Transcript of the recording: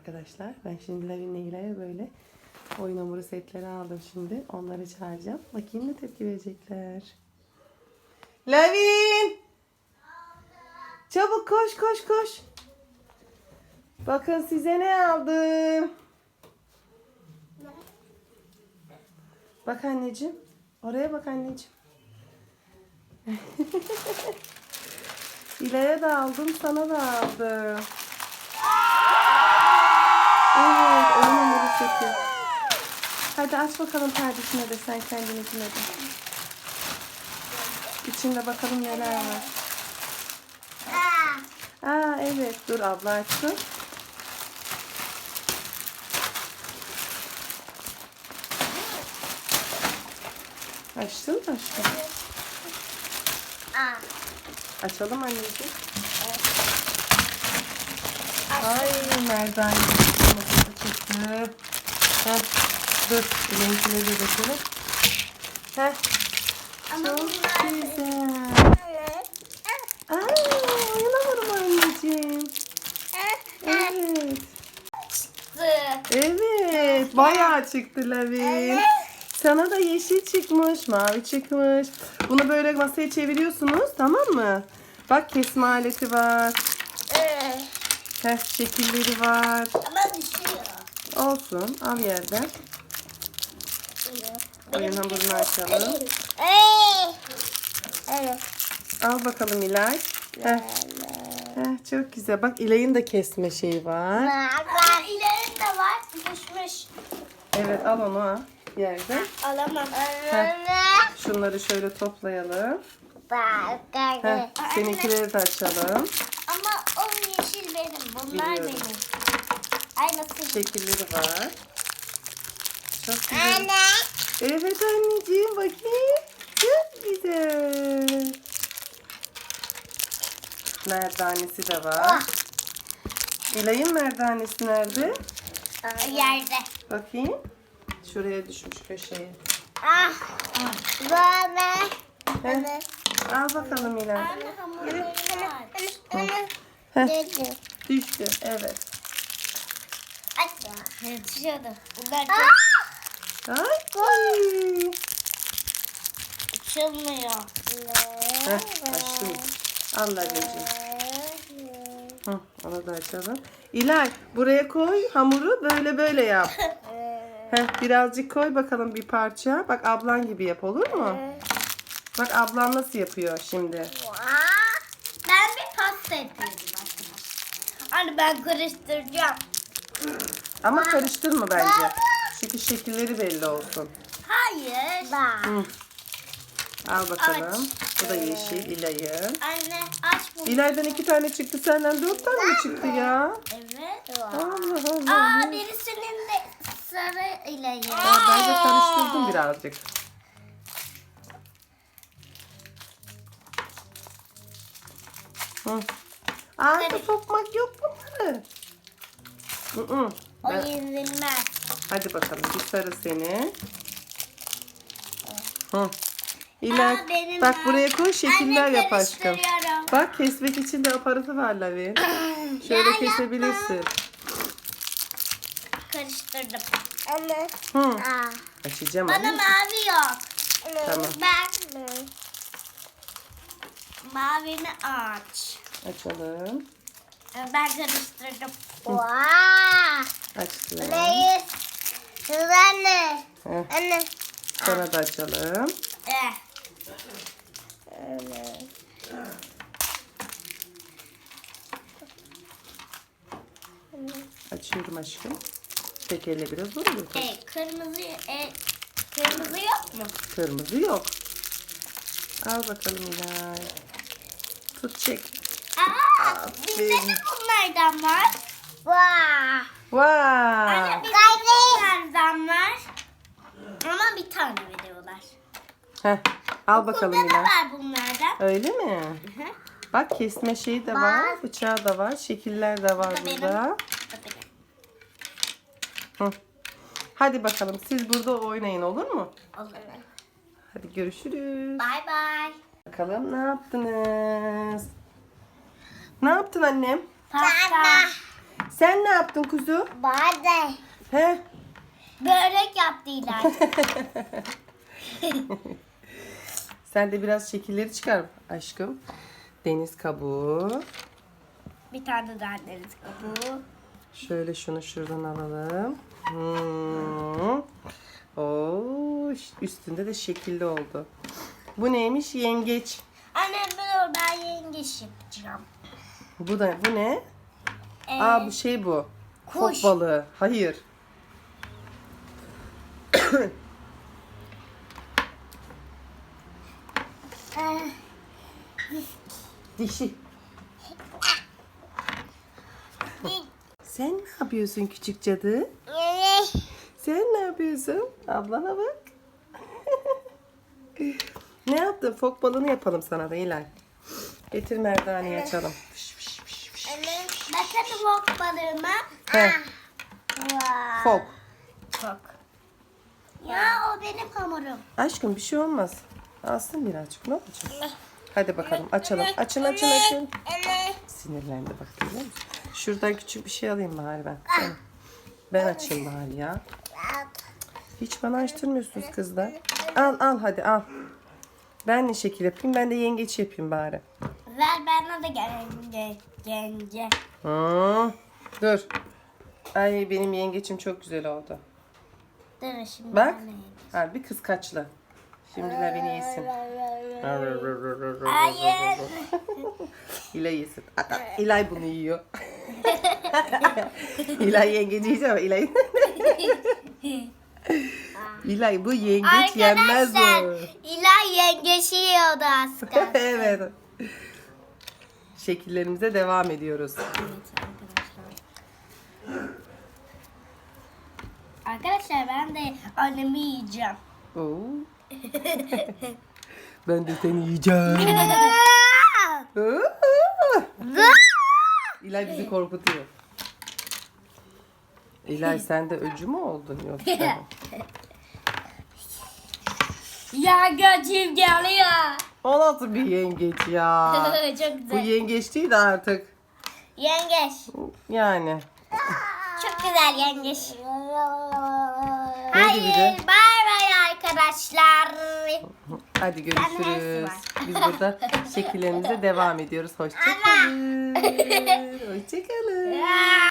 arkadaşlar. Ben şimdi Lavin'le İlay'a böyle oyun hamuru setleri aldım şimdi. Onları çağıracağım. Bakayım ne tepki verecekler. Lavin! Çabuk koş koş koş. Bakın size ne aldım. Bak anneciğim. Oraya bak anneciğim. İlay'a da aldım, sana da aldım. Evet, oyun hamuru seti. Hadi aç bakalım perdesine de sen kendininkine de. İçinde bakalım neler var. Aa evet, dur abla açsın. Açtın mı aşkım? Açalım anneciğim. Ay merdane masası çıktı. Heh, dur renkleri de dökelim. Heh, Ama çok bunlar güzel. Aa, oynamadım anneciğim. Evet. Evet, bayağı çıktı Lavin. Sana da yeşil çıkmış, mavi çıkmış. Bunu böyle masaya çeviriyorsunuz, tamam mı? Bak kesme aleti var. Heh, şekilleri var. Ama. Olsun, al yerden. Oyun hamurunu açalım. Evet. Al bakalım İlay. Heh. Heh, çok güzel. Bak İlay'ın da kesme şeyi var. Bak ilerinde var. Düşmüş. Evet, al onu al. Yerden. Alamam. Şunları şöyle toplayalım. Heh, seninkileri de açalım. Ama o yeşil benim. Bunlar Biliyorum. benim. Ay nasıl? Şekilleri var. Çok güzel. Evet anneciğim bakayım. Çok güzel. Merdanesi de var. İlay'ın merdanesi nerede? Yerde. Bakayım. Şuraya düşmüş köşeye. Ah. Baba. Heh. Al bakalım İlay. Anne. Heh. Düştü. Evet. Düşüyordu. Bunlar çok Ay. açılmıyor. Heh, açtım. Al anneciğim. Hı, onu da açalım. İlay buraya koy hamuru böyle böyle yap. Heh, birazcık koy bakalım bir parça. Bak ablan gibi yap olur mu? Bak ablan nasıl yapıyor şimdi. Ben bir pasta yapıyorum arkadaşlar. Anne ben karıştıracağım. Ama karıştırma bence. Çünkü şekilleri belli olsun. Hayır. Hı. Al bakalım. Aç. Bu da yeşil İlay'ın. Anne aç bunu. İlay'dan iki tane çıktı. Senden dört tane mi çıktı ya? Evet. Allah Allah. Aa birisinin de sarı ile Ya bence karıştırdım birazcık. Hı. Ağzı sokmak yok bunları. Hı hı. O Ben- yenilmez. Hadi bakalım bir sarı seni. Hı. İler, Aa, benim bak ben- buraya koy şekiller Anne, yap aşkım. Bak kesmek için de aparatı var Lavi. Şöyle Ya kesebilirsin. Karıştırdım. Anne. Hı. Aa. Açacağım Bana ama. mavi yok. Tamam. Ben mavini aç. Açalım. Ben karıştırdım. Açtım. Neyiz? Anne. Heh, Anne. Sonra da açalım. Eh. Açıyorum aşkım. Tek elle biraz zor olur. E, kırmızı e, kırmızı yok mu? Kırmızı yok. Al bakalım İlay. Tut çek. Aa, bizde de Aferin. bunlardan var. Vaa. Vay. Bizde de bunlardan var. Ama bir tane veriyorlar. Heh, al bakalım Burada da var bunlardan. Öyle mi? Hı hı. Bak kesme şeyi de var. Bıçağı da var. Şekiller de var Bu da benim. burada. Hı. Hadi bakalım siz burada oynayın olur mu? Olur. Hadi görüşürüz. Bye bye. Bakalım ne yaptınız? Ne yaptın annem? Pasta. Sen ne yaptın kuzu? Bade. He? Börek yaptı İlay. Sen de biraz şekilleri çıkar aşkım. Deniz kabuğu. bir tane daha deniz kabuğu. Şöyle şunu şuradan alalım. Hmm. Oo, üstünde de şekilli oldu. Bu neymiş? Yengeç. Anne ben oradan yengeç yapacağım. Bu da bu ne? Ee, Aa bu şey bu. kuş. Fok balığı. Hayır. Ee, Dişi. Sen ne yapıyorsun küçük cadı? Sen ne yapıyorsun? Ablana bak. ne yaptın? Fok balığını yapalım sana da İlay. Getir merdaneyi açalım. Fış. Bakın fok balığıma. He, Wow. fok. Fok. Ya o benim hamurum. Aşkım bir şey olmaz. Alsın birazcık ne olacak? Hadi bakalım açalım. Açın açın açın. Sinirlendi bak görüyor musun? Şuradan küçük bir şey alayım bari ben. Ben, ben açayım bari ya. Hiç bana açtırmıyorsunuz kızlar. Al al hadi al. Ben ne şekil yapayım? Ben de yengeç yapayım bari. Ver bana da gence. Gence. Dur. Ay benim yengeçim çok güzel oldu. Dur şimdi. Bak. Harbi kıskaçlı. Şimdi de beni yesin. Hayır. İlay yesin. Ata, İlay bunu yiyor. İlay yengeci yiyecek ama İlay... İlay bu yengeç yenmez Arkadaşlar o. İlay yengeçi yiyordu az kalsın. evet. Şekillerimize devam ediyoruz. Arkadaşlar ben de annemi yiyeceğim. Oo. ben de seni yiyeceğim. İlay bizi korkutuyor. İlay sen de öcü mü oldun yoksa? ya gözüm geliyor. O nasıl bir yengeç ya? Çok Bu güzel. yengeç değil de artık. Yengeç. Yani. Çok güzel yengeç. Hayır. de? Bay bay arkadaşlar. Hadi görüşürüz. Biz burada şekillerimize devam ediyoruz. Hoşçakalın. Hoşçakalın.